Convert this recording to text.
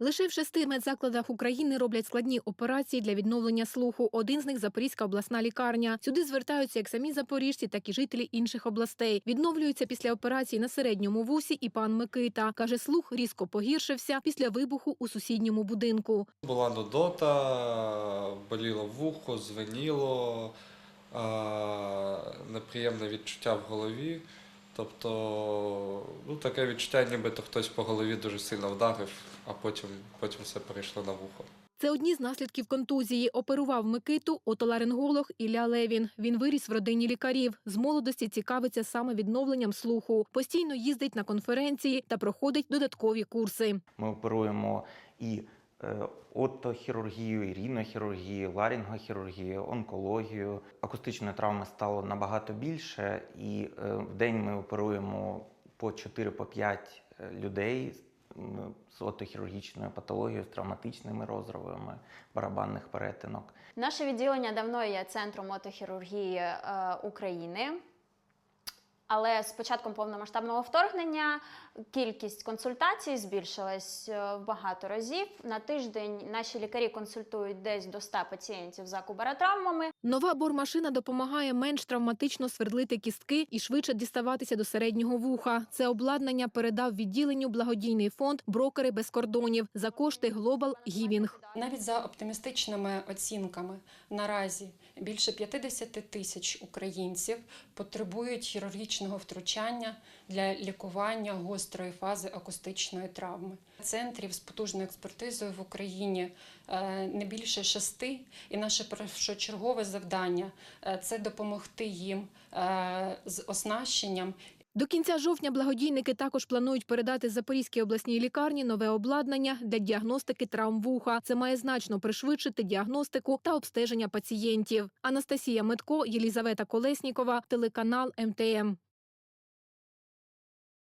Лише в шести медзакладах України роблять складні операції для відновлення слуху. Один з них Запорізька обласна лікарня. Сюди звертаються як самі запоріжці, так і жителі інших областей. Відновлюються після операції на середньому вусі і пан Микита. Каже, слух різко погіршився після вибуху у сусідньому будинку. Була нудота, боліло вухо, звеніло, неприємне відчуття в голові. Тобто, ну, таке відчуття, нібито хтось по голові дуже сильно вдарив, а потім, потім все перейшло на вухо. Це одні з наслідків контузії. Оперував Микиту отоларинголог Ілля Левін. Він виріс в родині лікарів. З молодості цікавиться саме відновленням слуху. Постійно їздить на конференції та проходить додаткові курси. Ми оперуємо і отохірургію, і рінохірургію, ларингохірургію, онкологію. Акустичної травми стало набагато більше, і е, в день ми оперуємо по 4-5 людей з отохірургічною патологією, з травматичними розривами барабанних перетинок. Наше відділення давно є центром мотохірургії е, України. Але з початком повномасштабного вторгнення кількість консультацій збільшилась е, в багато разів. На тиждень наші лікарі консультують десь до 100 пацієнтів за кубаротравмами. Нова бормашина допомагає менш травматично свердлити кістки і швидше діставатися до середнього вуха. Це обладнання передав відділенню благодійний фонд Брокери без кордонів за кошти Global Giving. Навіть за оптимістичними оцінками наразі більше 50 тисяч українців потребують хірургічного втручання для лікування гострої фази акустичної травми. Центрів з потужною експертизою в Україні е, не більше шести, і наше першочергове завдання е, це допомогти їм е, з оснащенням До кінця жовтня благодійники також планують передати Запорізькій обласній лікарні нове обладнання для діагностики травм вуха. Це має значно пришвидшити діагностику та обстеження пацієнтів. Анастасія Метко, Єлізавета Колеснікова, телеканал МТМ.